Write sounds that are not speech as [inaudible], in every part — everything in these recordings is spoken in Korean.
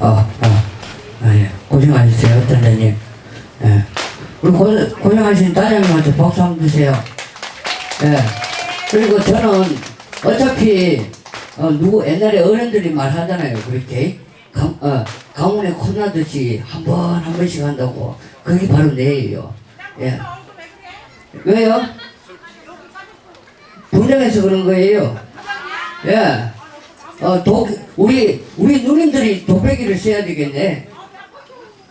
어, 어, 아, 예. 고생하셨어요, 단장님. 예. 우리 고, 고생하신 단장님한테 박수 한번 주세요. 예. 그리고 저는 어차피, 어, 누구, 옛날에 어른들이 말하잖아요. 그렇게. 강, 어, 강원에 콧나듯이 한 번, 한 번씩 한다고. 그게 바로 내예요. 예. 왜요? 분장해서 그런 거예요. 예. 어, 도, 우리, 우리 누님들이 도배기를 써야 되겠네.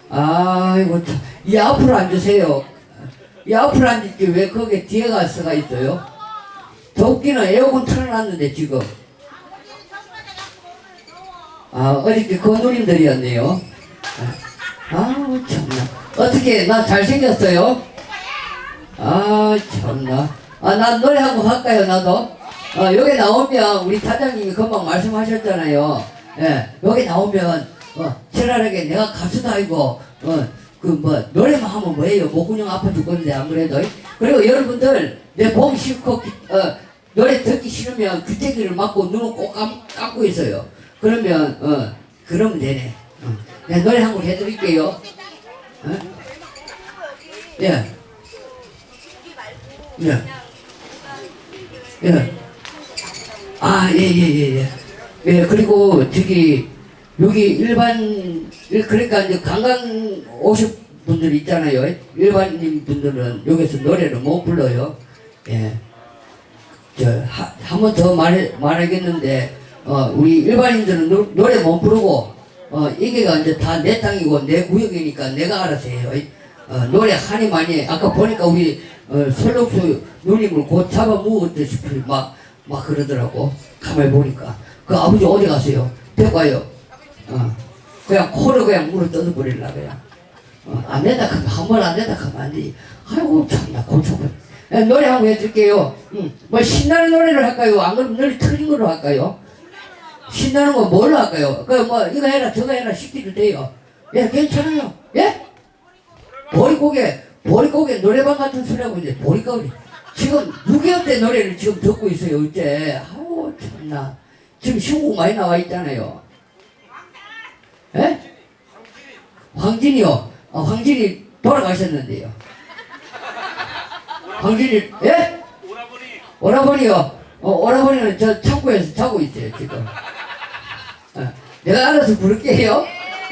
아이고, 참. 이 앞으로 앉으세요. 이 앞으로 앉을게 왜 거기에 뒤에 가서가 있어요? 덥기는 에어컨 틀어놨는데, 지금. 아, 어저께 그 누님들이었네요. 아우, 참나. 어떻게, 나 잘생겼어요? 아, 참나. 아, 나 노래 한곡 할까요, 나도? 어, 여기 나오면, 우리 사장님이 금방 말씀하셨잖아요. 예, 여기 나오면, 어, 지랄하게 내가 가수도 아니고, 어, 그, 뭐, 노래만 하면 뭐예요? 목구녕 아파 죽겠는데, 안 그래도. 그리고 여러분들, 내 보기 싫고, 어, 노래 듣기 싫으면 귀때기를 맞고 눈을 꼭 감, 감고 있어요. 그러면, 어, 그러면 되네. 어. 내가 노래 한 곡 해드릴게요. 어? 예. 예. 예. 아, 예, 예, 예, 예. 예, 그리고 저기, 여기 일반, 일- 그러니까 이제 관광 오신 분들 있잖아요. 일반인 분들은 여기서 노래를 못 불러요. 예. 저, 한 번 더 말해, 말하겠는데, 어, 우리 일반인들은 노, 노래 못 부르고, 어, 이게가 이제 다 내 땅이고 내 구역이니까 내가 알아서 해요. 어, 노래 하니 많이, 아까 보니까 우리, 어, 설록수 누님을 곧 잡아 먹었듯이 막, 막 그러더라고. 가만히 보니까. 그 아버지 어디 가세요? 와요. 어, 그냥 코를 그냥 물어 뜯어버리려 그냥. 어, 안 된다 하면 한번 안 된다 하면 안 되지. 아이고 참나 예, 노래 한번 해줄게요. 음, 뭐 신나는 노래를 할까요? 안 그러면 노래 틀린 걸로 할까요? 신나는 거 뭘로 할까요? 그 뭐 이거 해라 저거 해라 시키도 돼요. 예 괜찮아요. 예? 보리고개 보리고개 노래방 같은 소리 하고 이제 보리고개 지금 6.25 때 노래를 지금 듣고 있어요 어째 아이고 참나 지금 신곡 많이 나와 있잖아요. 예? 황진이요. 어, 황진이 돌아가셨는데요. 황진이 예? 오라버니요. 어, 오라버니는 저 창고에서 자고 있어요 지금. 어, 내가 알아서 부를게요.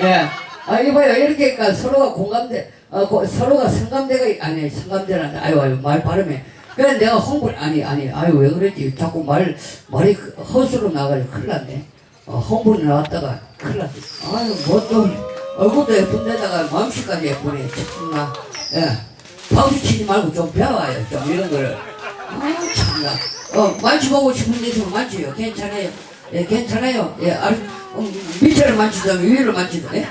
예. 아 이봐요 이렇게 서로가 공감대, 어, 고- 서로가 성감대가 아니 성감대란 아유 아유 말 발음에. 그래 내가 홍보 아니 아니 아유 왜 그랬지 자꾸 말 말이 허수로 나가지고 큰일 났네. 어, 홍보에 나왔다가 큰일 났어. 아유 뭐또 얼굴도 예쁜데다가 마음씨까지 예쁘네 참나. 예. 박수 치지 말고 좀 배워요 좀 이런 거를. 아 참나. 어 만져보고 싶은 데서 만져요. 괜찮아요. 예 괜찮아요. 예 알, 음, 밑에를 만지든 위를 만지든 예.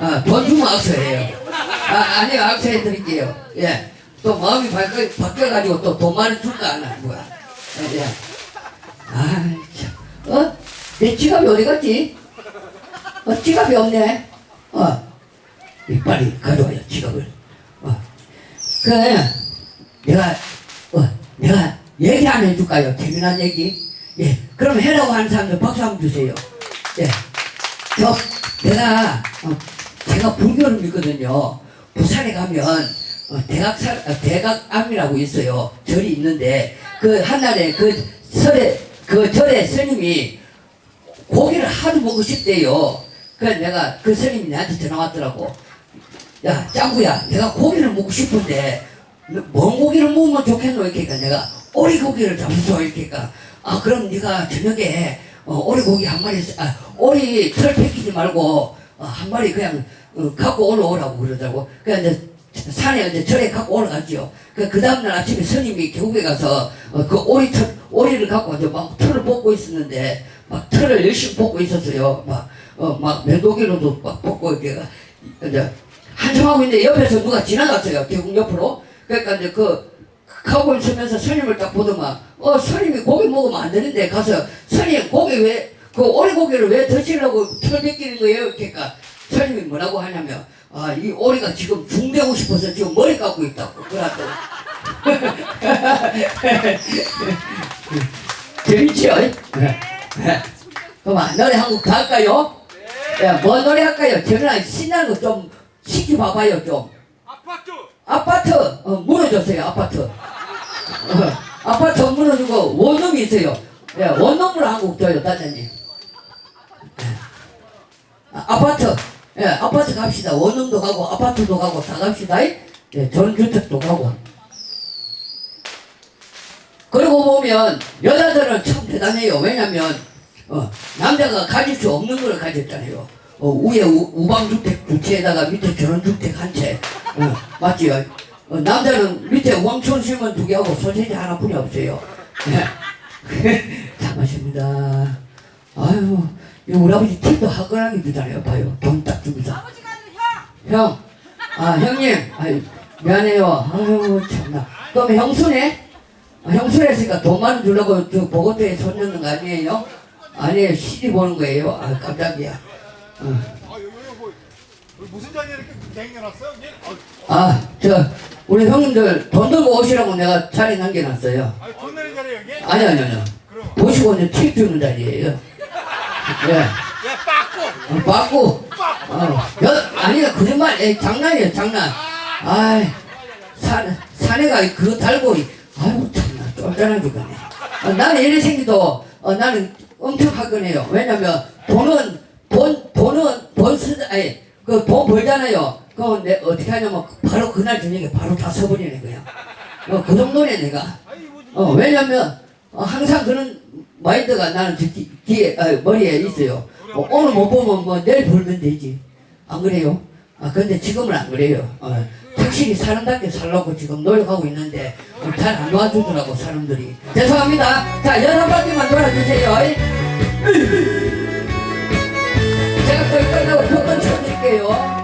아, 돈 주면 악수해요. 아, 아니요, 악수해 드릴게요. 예. 또 마음이 바뀌어, 바뀌어가지고 또 돈 많이 줄까 안 하는 거야. 아, 참. 어? 내 지갑이 어디 갔지? 어, 지갑이 없네. 어. 이 빨리 가져와요, 지갑을. 어. 그, 내가, 어, 내가 얘기 안 해줄까요? 재미난 얘기? 예. 그럼 해라고 하는 사람들 박수 한번 주세요. 예. 저, 내가, 어, 제가 불교를 믿거든요. 부산에 가면, 어, 대각사, 어, 대각암이라고 있어요. 절이 있는데, 그, 한날에 그 설에, 그 절에 스님이 고기를 하도 먹고 싶대요. 그래서 내가 그 스님이 나한테 전화 왔더라고. 야, 짱구야, 내가 고기를 먹고 싶은데, 너뭔 고기를 먹으면 좋겠노? 이렇게 하니까 내가 오리 고기를 잡숴. 이렇게 하니까, 아, 그럼 네가 저녁에, 어, 오리 고기 한 마리, 아, 오리 털 벗기지 말고, 어, 한 마리 그냥, 어, 갖고 올라오라고 그러더라고. 그래서 산에 이제 절에 갖고 올라갔죠. 그, 그 다음날 아침에 스님이 계곡에 가서, 어, 그 오리 털, 오리를 갖고 이제 막 털을 뽑고 있었는데, 막 털을 열심히 뽑고 있었어요. 막, 어, 막 면도기로도 막 뽑고, 이렇게, 이제, 한참 하고 있는데 옆에서 누가 지나갔어요. 계곡 옆으로. 그러니까 이제 그 카우보이 서면서 스님을 딱 보더만 어 스님이 고기 먹으면 안 되는데 가서 스님 고기 왜 그 오리 고기를 왜 드시려고 털 벗기는 거예요? 그러니까 스님이 뭐라고 하냐면 아 이 오리가 지금 중되고 싶어서 지금 머리 깎고 있다고 그러더라고. [laughs] 재밌죠? 그럼 노래 한곡 더 할까요? 야, 뭐 노래 할까요? 저는 신나는 거 좀 시켜봐봐요, 좀. 아파트 아파트, 어, 물어주세요, 아파트. 어, 아파트 물어주고, 원룸이 있어요. 예, 원룸으로 한곡 줘요, 다자님. 아, 아파트, 예, 아파트 갑시다. 원룸도 가고, 아파트도 가고, 다 갑시다. 예, 전주택도 가고. 그러고 보면, 여자들은 참 대단해요. 왜냐면, 어, 남자가 가질 수 없는 걸 가졌잖아요. 어, 위에 우, 우방주택 두 채에다가 밑에 결혼주택 한 채. 어, 맞지요? 어, 남자는 밑에 왕촌 심은 두 개하고 소세지 하나뿐이 없어요. 예. [laughs] 잘 마십니다. 아유, 이 우리 아버지 팁도 화끈하게 주잖아요. 봐요. 돈딱 주면서. 아버지가 아니라 형. 형, 아, 형님. 아유, 미안해요. 아유, 참나. 그럼 형수네? 아, 형수랬으니까 돈 많이 주려고 저 보고대에 손 넣는 거 아니에요? 아니에요. 시리 보는 거예요. 아, 깜짝이야. 어. 아 여기 여기 뭐 여기 무슨 자리에 이렇게 댕겨놨어요? 여기? 아, 아, 저, 우리 형님들 돈 들고 오시라고 내가 자리 남겨놨어요. 아니 돈 내는 자리 여기? 아니, 아니, 아니. 보시고 이제 팁 주는 자리예요. 예. 야 빠꾸 어, 빠꾸. 빠꾸 어, 여, 아니야, 거짓말, 에 장난이에요, 장난. 아이, 산, 사내가 그거 달고, 아이고, 참나, 쫄쫄한 죽겠네. 어, 나는 이래 생기도, 어, 나는 엄청 화끈해요. 왜냐면, 돈은, 돈, 돈은, 돈 쓰, 아니, 그 돈 벌잖아요. 그럼 내, 어떻게 하냐면, 바로 그날 저녁에 바로 다 써버리는 거야. 어, 그 정도네, 내가. 어, 왜냐면, 어, 항상 그런 마인드가 나는 뒤, 뒤- 뒤에, 아, 머리에 있어요. 어, 오늘 못 보면 뭐 내일 벌면 되지. 안 그래요? 아, 근데 지금은 안 그래요. 어, 확실히 사람답게 살려고 지금 노력하고 있는데, 어, 잘안 도와주더라고, 사람들이. 죄송합니다. 자, 여섯 바퀴만 돌아주세요. 제가 거의 끝나고 조건 쳐드릴게요.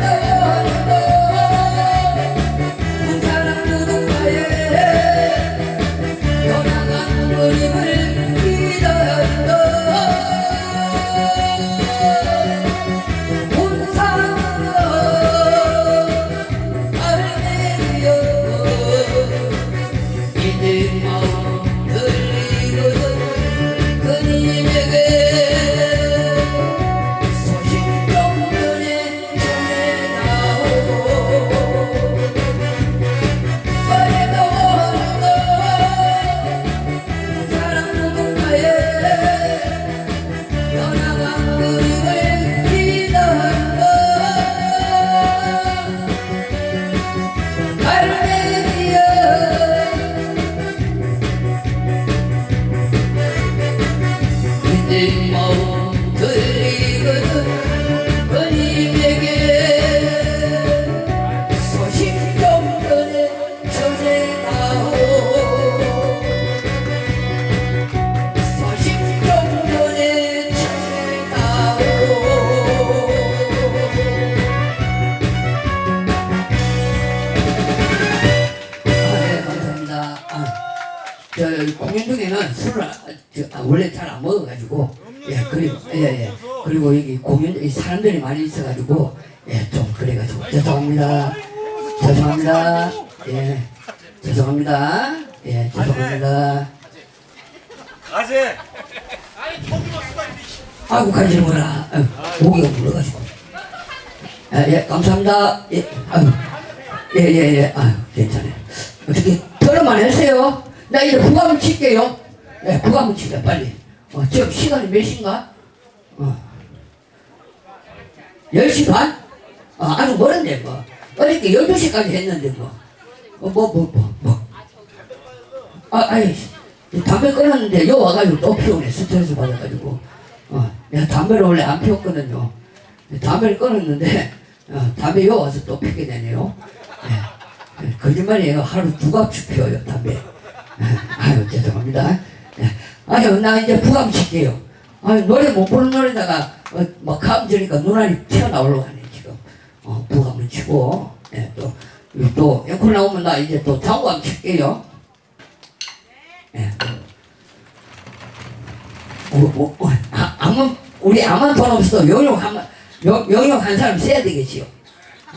Yeah, yeah, yeah. 사람들이 많이 있어가지고 예 좀 그래가지고. 죄송합니다. 죄송합니다. 예 죄송합니다. 예 죄송합니다. 아재. 아이고 가지 뭐라. 고기가 물러가지고. 아, 예 감사합니다. 예 아유. 예 예 예. 아유 괜찮아요. 어떻게 털어만 했어요. 나 이제 부감을 칠게요. 예 부감을 치자 빨리. 어 지금 시간이 몇 시인가? 어 10시 반? 어, 아주 멀었네 뭐. 어저께 12시까지 했는데 뭐. 어, 뭐 뭐 뭐 뭐, 아, 아이, 담배 끊었는데 여 와가지고 또 피우네 스트레스 받아가지고. 어, 내가 담배를 원래 안 피웠거든요. 담배를 끊었는데 어, 담배 여 와서 또 피게 되네요. 예. 예, 거짓말이에요. 하루 두 갑씩 피워요 담배. 예, 아유 죄송합니다. 예. 아유 나 이제 부감 칠게요. 아유 노래 못 부르는 노래다가 어, 막 감지니까 눈알이 튀어나오려고 하네 지금 어, 부감을 치고 예, 또, 또 앵콜 나오면 나 이제 또 장구함 칠게요 예. 어, 어, 어, 아, 아무 우리 아무 돈 없어도 영역 한 영- 영역 한 사람 써야 되겠지요.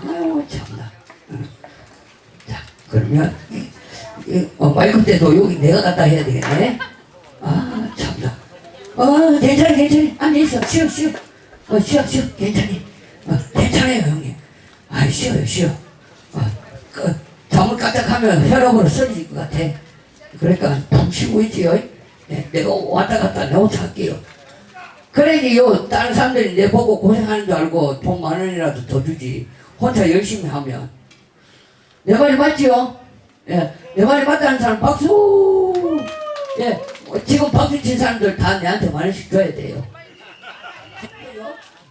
아유 참나. 응. 자 그러면 어, 마이크 때도 여기 내가 갖다 해야 되겠네. 어 괜찮아 괜찮아 앉아 있어 쉬어 쉬어. 어 쉬어 쉬어 괜찮니. 어 괜찮아요 형님. 아 쉬어요 쉬어. 어 그 잠을 까딱하면 혈압으로 쓰러질 것 같아. 그러니까 푹 쉬고 있지요. 예, 내가 왔다 갔다 내 혼자 할게요. 그러니 요 다른 사람들이 내 보고 고생하는 줄 알고 돈 만 원이라도 더 주지. 혼자 열심히 하면. 내 말이 맞지요? 예, 내 말이 맞다는 사람 박수! 예, 어, 지금 박수 친 사람들 다 내한테 만 원씩 줘야 돼요.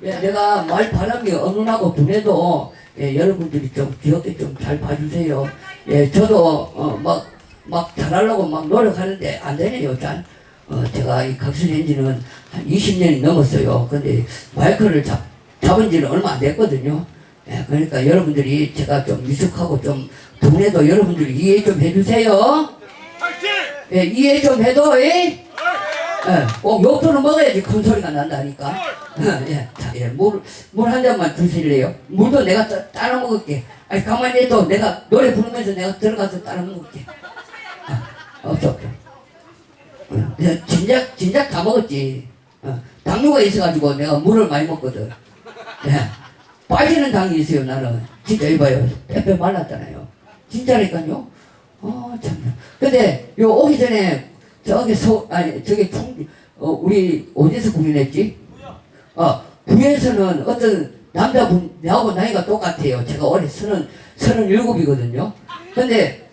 예, 내가 말 바람이 어눌하고 둔해도 예, 여러분들이 좀 귀엽게 좀 잘 봐주세요. 예, 저도 어, 막, 막 잘하려고 막 노력하는데 안 되네요, 잘. 어, 제가 이 각설렌지는 한 20년이 넘었어요. 근데 마이크를 잡, 잡은 지는 얼마 안 됐거든요. 예, 그러니까 여러분들이 제가 좀 미숙하고 좀 둔해도 여러분들이 이해 좀 해주세요. 파이팅. 예, 이해 좀 해도, 예? 예, 꼭 욕도는 먹어야지 큰 소리가 난다니까. 예, 자, 예, 한 잔만 주실래요? 물도 내가 따, 따라 먹을게. 아니, 가만히 해도 내가 노래 부르면서 내가 들어가서 따라 먹을게. 아, 없어, 없어. 어, 그냥 진작, 진작 다 먹었지. 어, 당뇨가 있어가지고 내가 물을 많이 먹거든. 예, 빠지는 당이 있어요, 나는. 진짜 이봐요. 빼빼 말랐잖아요. 진짜니까요. 어, 참. 근데 요 오기 전에 저기 서, 아니, 저기 총, 어, 우리 어디서 공연했지? 어, 부에서는 어떤 남자분, 나하고 나이가 똑같아요. 제가 올해 서른, 서른 일곱이거든요. 근데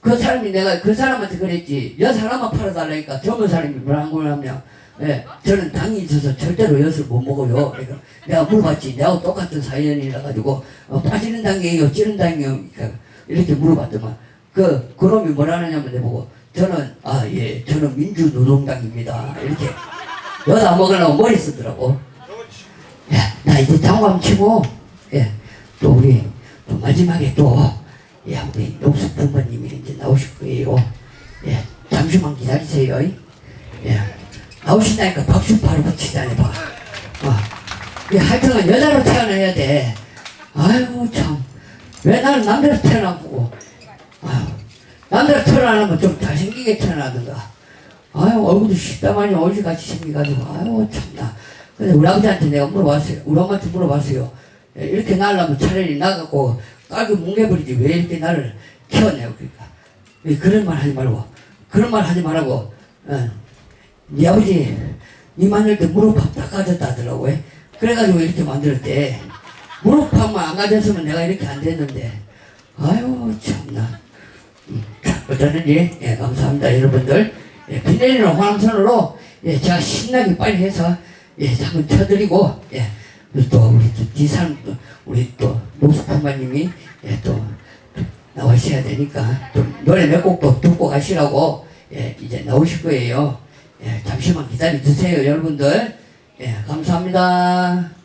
그 사람이 내가 그 사람한테 그랬지. 여 사람만 팔아달라니까 젊은 사람이 뭐라는 거냐면, 예, 저는 당이 있어서 절대로 엿을 못 먹어요. 그러니까 내가 물어봤지. 내하고 똑같은 사연이라 가지고, 어, 빠지는 당이에요? 찌는 당이에요? 그러니까 이렇게 물어봤더만, 그, 그놈이 뭐라 하냐면 내보고, 저는, 아, 예, 저는 민주노동당입니다. 이렇게. 여다 먹으려고 머리 쓰더라고. 야, 나 이제 장관 치고, 예, 또 우리, 또 마지막에 또, 예, 우리 농수 부모님이 이제 나오실 거예요. 예, 잠시만 기다리세요. 예, 나오신다니까 박수 바로 붙이자니 봐. 어, 예, 하여튼은 여자로 태어나야 돼. 아이고, 참. 왜 나는 남자로 태어나고, 남자로 태어나면 좀 잘생기게 태어나든가. 아유, 얼굴도 십다만이 얼굴같이 생겨가지고, 아유, 참나. 근데 우리 아버지한테 내가 물어봤어요. 우리 엄마한테 물어봤어요. 예, 이렇게 날라면 차라리 나가고 깔고 뭉개버리지 왜 이렇게 나를 키웠냐고 그러니까. 예, 그런 말 하지 말고, 그런 말 하지 말라고, 어, 네 아버지, 니 만들 때 무릎팍 다 까졌다 하더라고. 요 그래가지고 이렇게 만들었대. 무릎팍만 안 가졌으면 내가 이렇게 안 됐는데. 아유, 참나. 음, 자, 어쩌는지, 예, 감사합니다, 여러분들. 예, 비 내리는 화남선으로, 예, 제가 신나게 빨리 해서, 예, 한번 쳐드리고, 예, 또 우리 또또 우리 또 노숙부마님이, 예, 또, 또 나오셔야 되니까, 또 노래 몇 곡도 듣고 가시라고, 예, 이제 나오실 거예요. 예, 잠시만 기다려 주세요, 여러분들. 예, 감사합니다.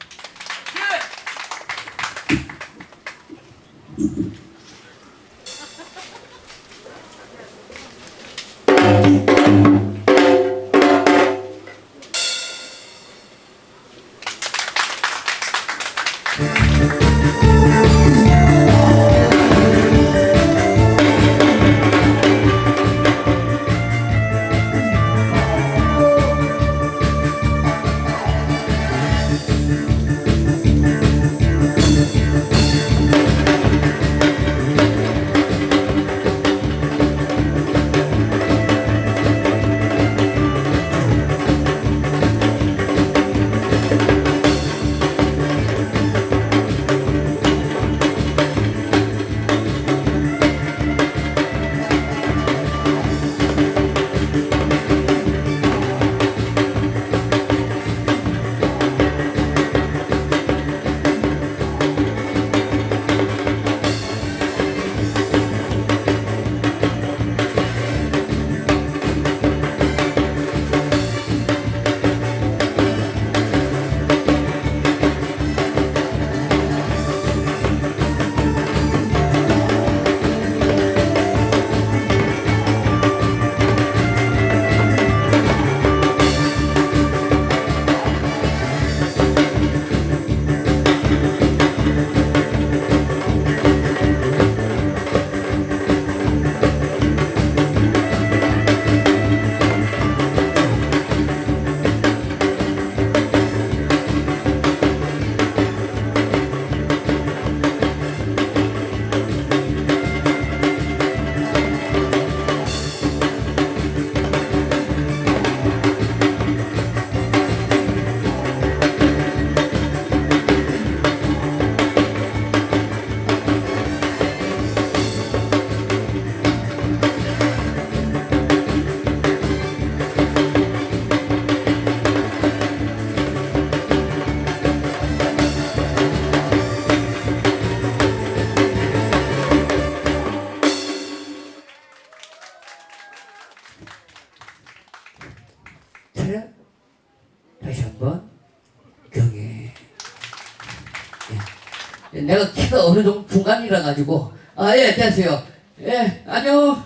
정도 중간이라 가지고. 아 예 됐어요. 예 안녕.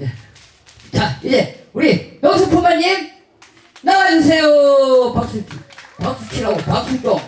예. 자 이제 우리 명수 부마님 나와주세요. 박수 박수 치라고 박수 좀